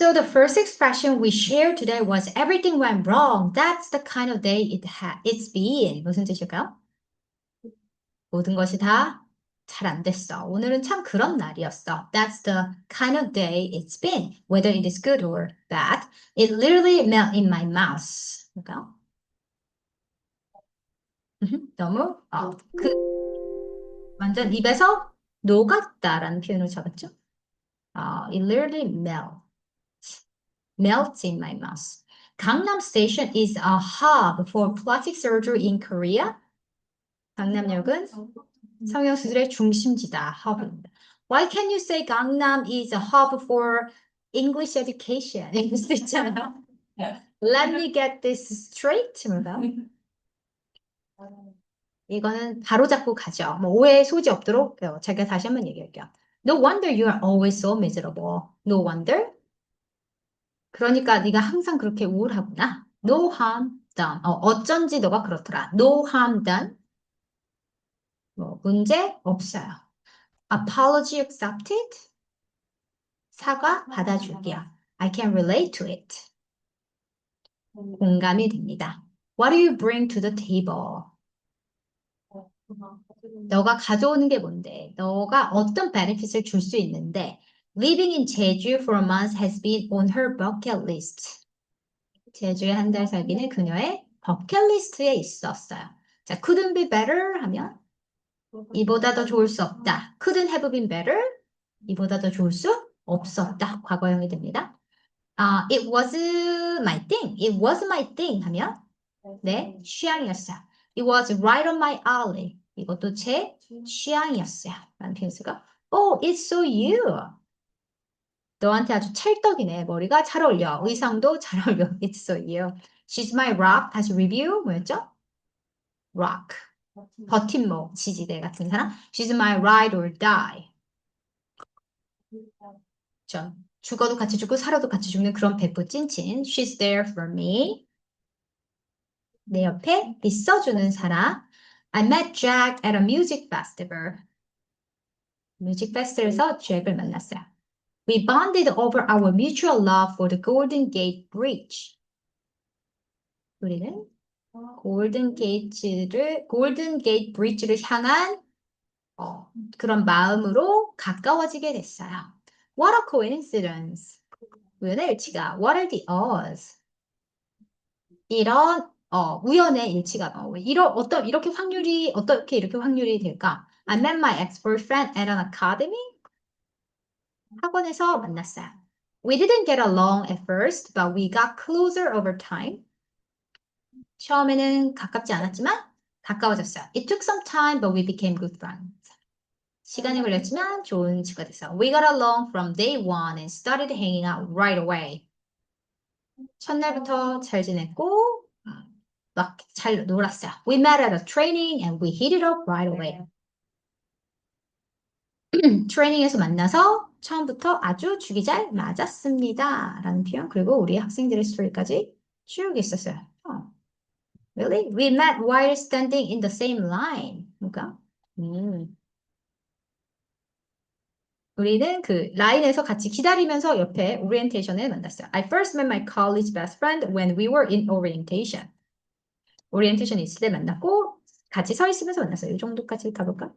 So the first expression we shared today was everything went wrong. That's the kind of day it ha it's been. 무슨 뜻일까요? 모든 것이 다 잘 안 됐어. 오늘은 참 그런 날이었어. That's the kind of day it's been. Whether it is good or bad, it literally melt in my mouth. 볼까요? 음흠, 너무 어, 그 완전 입에서 녹았다라는 표현을 잡았죠. 어, it literally melt. Melts in my mouth. Gangnam Station is a hub for plastic surgery in Korea. 강남역은 성형수술의 중심지다. hub입니다. Why can you say Gangnam is a hub for English education? 있잖아요. Let me get this straight. 이거는 바로 잡고 가죠. 뭐 오해 소지 없도록 제가 다시 한번 얘기할게요. No wonder you are always so miserable. No wonder. 그러니까 네가 항상 그렇게 우울하구나. No harm done. 어, 어쩐지 너가 그렇더라. No harm done. 뭐 문제 없어요. Apology accepted. 사과 받아줄게요. I can relate to it. 공감이 됩니다. What do you bring to the table? 너가 가져오는 게 뭔데? 너가 어떤 benefit을 줄 수 있는데 Living in Jeju for a month has been on her bucket list. 제주에 한 달 살기는 그녀의 버킷리스트에 있었어요. 자, couldn't be better 하면 이보다 더 좋을 수 없다. couldn't have been better 이보다 더 좋을 수 없었다. 과거형이 됩니다. 아, it was my thing. It was my thing 하면 내 취향이었어요. It was right on my alley. 이것도 제 취향이었어요. 라는 표현 쓰고 Oh, it's so you. 너한테 아주 찰떡이네. 머리가 잘 어울려. 의상도 잘 어울려. It's so you. She's my rock. 다시 리뷰. 뭐였죠? rock. 버팀목, 지지대 같은 사람. She's my ride or die. 좀 죽어도 같이 죽고 살아도 같이 죽는 그런 베프 찐친. She's there for me. 내 옆에 있어주는 사람. I met Jack at a music festival. 뮤직 페스티벌에서 잭을 만났어요. We bonded over our mutual love for the Golden Gate Bridge. 우리는 골든 게이트를 골든 게이트 브릿지를 향한 어, 그런 마음으로 가까워지게 됐어요. What a coincidence. 우연의 일치가. What are the odds? 이런 어, 우연의 일치가 어, 이런 어떤 이렇게 확률이 어떻게 이렇게 확률이 될까? I met my ex-boyfriend at an academy. 학원에서 만났어요. We didn't get along at first, but we got closer over time. 처음에는 가깝지 않았지만 가까워졌어요. It took some time, but we became good friends. 시간이 걸렸지만 좋은 친구가 됐어요. We got along from day one and started hanging out right away. 첫날부터 잘 지냈고 막 잘 놀았어요. We met at a training and we hit it up right away. 트레이닝에서 만나서 처음부터 아주 죽이 잘 맞았습니다. 라는 표현 그리고 우리 학생들의 스토리까지 쭉 있었어요. 어. Really? We met while standing in the same line. 뭔가? 음. 우리는 그 라인에서 같이 기다리면서 옆에 오리엔테이션에 만났어요. I first met my college best friend when we were in orientation. 오리엔테이션 있을 때 만났고 같이 서 있으면서 만났어요. 이 정도까지 가볼까?